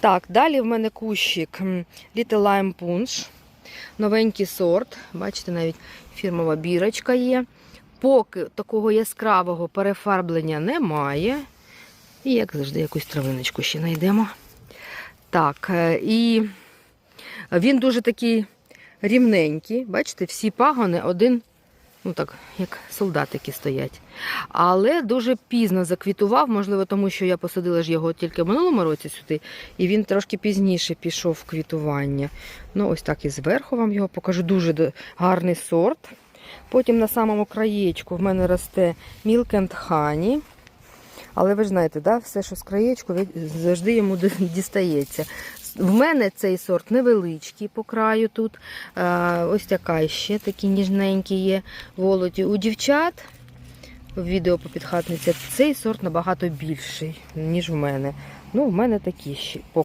Так, далі в мене кущик Little Lime Punch. Новенький сорт. Бачите, навіть фірмова бірочка є. Поки такого яскравого перефарблення немає. І, як завжди, якусь травиночку ще знайдемо. Так, е, і він дуже такий рівненький. Бачите, всі пагони один, ну так, як солдатики стоять. Але дуже пізно заквітував, можливо, тому що я посадила ж його тільки в минулому році сюди, і він трошки пізніше пішов в квітування. Ну, ось так і зверху вам його покажу. Дуже гарний сорт. Потім на самому краєчку в мене росте Milk and Honey. Але ви ж знаєте, да, все, що з краєчку, завжди йому дістається. В мене цей сорт невеличкий по краю тут. Ось така ще такі ніжненькі є волоті. У дівчат в відео по підхатниці цей сорт набагато більший, ніж в мене. Ну, в мене такі ще по